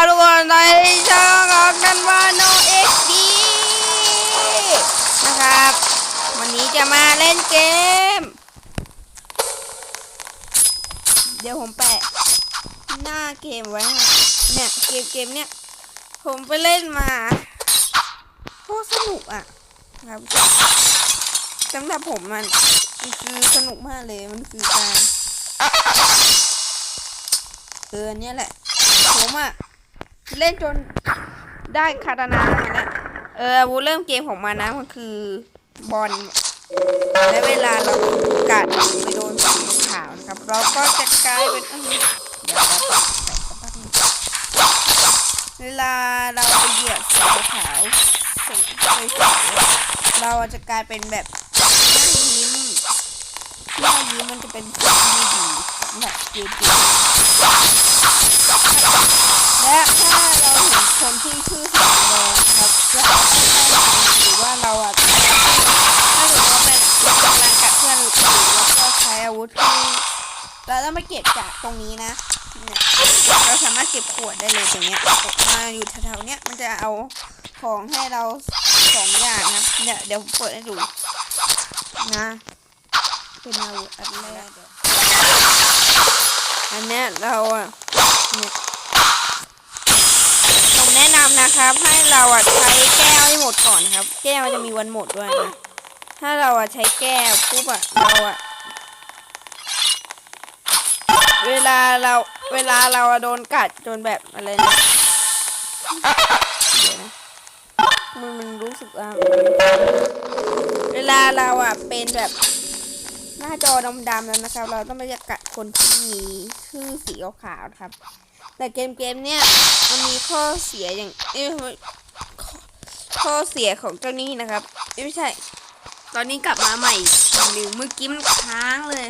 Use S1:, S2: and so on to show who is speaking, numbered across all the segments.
S1: ครับทุกคนในช่องของกันวาโนเอ็กดีนะครับ วันนี้จะมาเล่นเกม เดี๋ยวผมแปะหน้าเกมไว้เนี่ยเกมเกมเนี่ย ผมไปเล่นมาโคตรสนุกอะครับสำหรับผมมันมันคือสนุกมากเลยมันคือการเออเนี่ยแหละผมอะ เล่นจนได้คาตานาอย่างนั้นเออวูเริ่มเกมของมันนะมันคือบอลและเวลาเรากัดไปโดนสีขาวนะครับ เราก็จะกลายเป็นเวลาเราไปเหยียบสีขาวสีขาวเราจะกลายเป็นแบบหน้ายิ้มหน้ายิ้มมันจะเป็นสีดีสำหรับเกม ที่ชื่อเสียงแรงครับจะให้หรือว่าเราอะถ้าสมมติว่าเป็นกำลังกัดเพื่อนอยู่แล้วก็ใช้อาวุธที่เราต้องมาเก็บจากตรงนี้นะเราสามารถเก็บขวดได้เลยตรงเนี้ยมาอยู่แถวๆเนี้ยมันจะเอาของให้เราสองอย่างนะเนี่ยเดี๋ยวเปิดให้ดูนะเป็นอาวุธอันแรกอันเนี้ยเราอะเนี่ย นำนะครับ ให้เราอะใช้แก้วให้หมดก่อนครับ แก้วมันจะมีวันหมดด้วยนะถ้าเราอะใช้แก้วปุ๊บอะเราอะเวลาเราเวลาเราอะโดนกัดจนแบบอะไรเดี๋ยวนะมันมันรู้สึกว่าเวลาเราอะเป็นแบบ หน้าจอดำๆแล้วนะครับ เราต้องไปกัดคนที่มีชื่อสีขาวๆนะครับ แต่เกมเกมเนี้ยมันมีข้อเสียอย่างเอ้ยข้อเสียของเจ้านี้นะครับเอ้ยไม่ใช่ ตอนนี้กลับมาใหม่อีกทีหนึ่งเมื่อกี้มันค้างเลย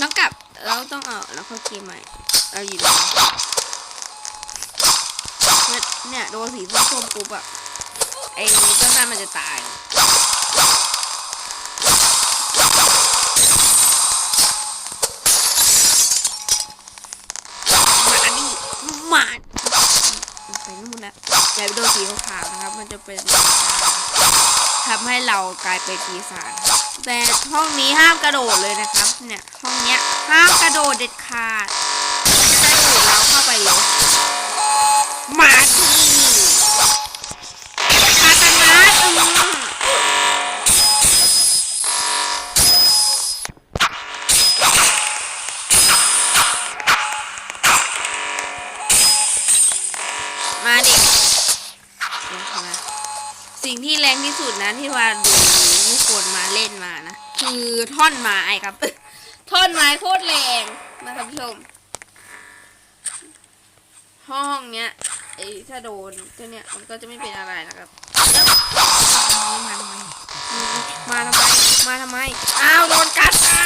S1: ต้องกลับเราต้องเอาแล้วเข้าเกมใหม่เราอยู่ตรงนี้เนี่ยเนี่ยโดนสีส้มๆปุ๊บอะไอ้เจ้านั่นมันจะตาย นะอย่าไปโดนสีขาวนะครับ มันจะเป็นทำให้เรากลายเป็นปีศาจแต่ห้องนี้ห้ามกระโดดเลยนะครับ เนี่ยห้องเนี้ยห้ามกระโดดเด็ดขาดจะได้ดูดเราเข้าไปเลยมาที ที่สุดนะที่ว่าดูทุกคนมาเล่นมานะ คือท่อนไม้ครับ ท่อนไม้โคตรแรงนะครับผู้ชม ห้องเนี้ยไอ้ถ้าโดนตัวเนี้ยมันก็จะไม่เป็นอะไรนะครับมาทำไม มาทำไม มาทำไม อ้าวโดนกัดอะ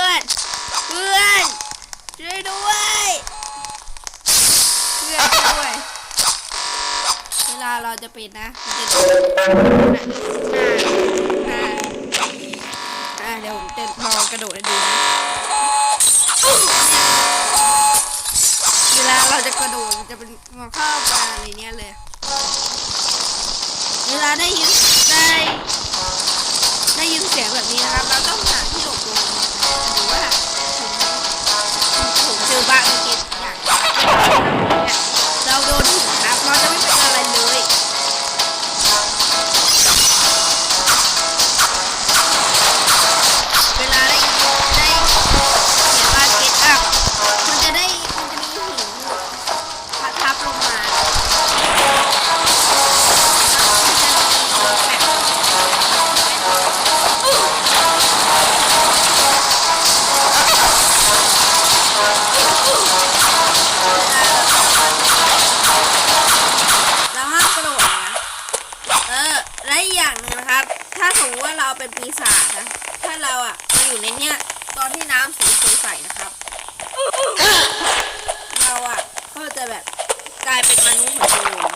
S1: พื่อน เพื่อนช่วยด้วย เพื่อนช่วยด้วย เวลาเราจะปิดนะมันจะดูหน้าหน้าอ่าเดี๋ยวผมจะลองกระโดดให้ดูนะเวลาเราจะกระโดดมันจะเป็นมาเข้ามาในเนี้ยเลย เวลาได้ยินได้ได้ยินเสียงแบบนี้นะครับ เราต้องหา เราเป็นปีศาจนะ ถ้าเราอะมาอยู่ในเนี้ยตอนที่น้ำสีใสๆนะครับ เราอะก็จะแบบกลายเป็นมนุษย์เหมือนเดิม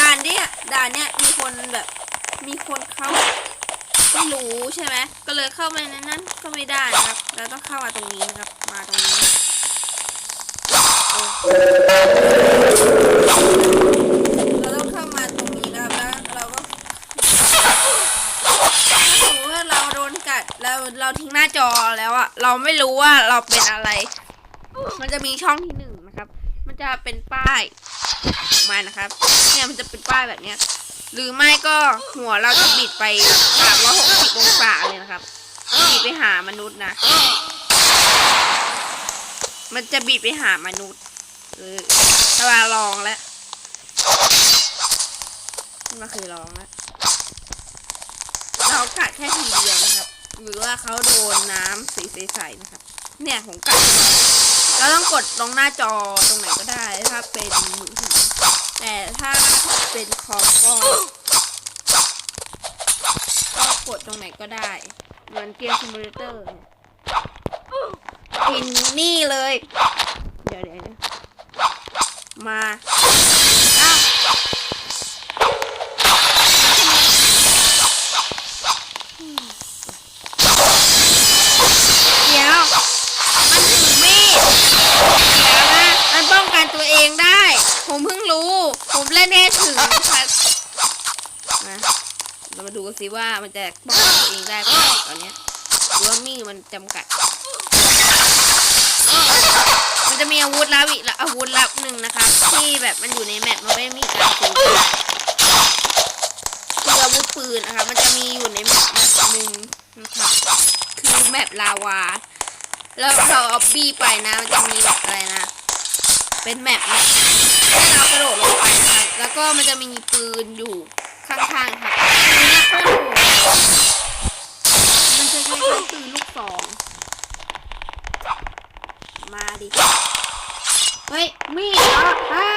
S1: ด้านเนี่ยด่านเนี่ยมีคนแบบมีคนเข้าไม่รู้ใช่ไหมก็เลยเข้ามาในนั้นก็ไม่ได้นะครับ เราต้องเข้ามาตรงนี้นะครับ มาตรงนี้เราต้องเข้ามาตรงนี้นะครับแล้วเราก็ถ้าสมมติว่าเราโดนกัดแล้ว เราทิ้งหน้าจอแล้วอะเราไม่รู้ว่าเราเป็นอะไร มันจะมีช่องที่หนึ่งนะครับ มันจะเป็นป้ายมานะครับ เนี่ยมันจะเป็นป้ายแบบเนี้ย หรือไม่ก็หัวเราจะบิดไปสามร้อยหกสิบองศาเลยนะครับบิดไปหามนุษย์นะ มันจะบิดไปหามนุษย์เออตาลองแล้วมาเคยลองแล้วเรากัดแค่ทีเดียวนะครับ หรือว่าเขาโดนน้ำสีใสๆนะครับ เนี่ยผมกัดเราต้องกดตรงหน้าจอตรงไหนก็ได้ ถ้าเป็นมือถือแต่ถ้าเป็นคอมก็ก็กดตรงไหนก็ได้ เหมือนเกมซิมูเลเตอร์กินนี่เลย เดี๋ยวเดี๋ยวมาอ้าวเดี๋ยว มันถือมีด เดี๋ยวนะมันป้องกันตัวเองได้ ผมเพิ่งรู้ ผมเล่นแค่ถึงค่ะนะเรามาดูกัน สิว่ามันจะป้องกันตัวเองได้ไหมตอนนี้หรือว่ามีมันจำกัด มันจะมีอาวุธลับอีกละอาวุธลับหนึ่งนะคะที่แบบมันอยู่ในแมปมันไม่มีการซื้อคืออาวุธปืนนะคะ มันจะมีอยู่ในแมปแมปหนึ่งนะคะคือแมปลาวา แล้วเราเอาบี้ไปนะ มันจะมีแบบอะไรนะ เป็นแมปเนี่ยให้เรากระโดดลงไปนะคะแล้วก็มันจะมีปืนอยู่ ข้างๆค่ะปืนเนี่ยโคตรโหดมันจะคล้ายๆปืนลูกสอง มาดิ เฮ้ย มีดเหรออ่า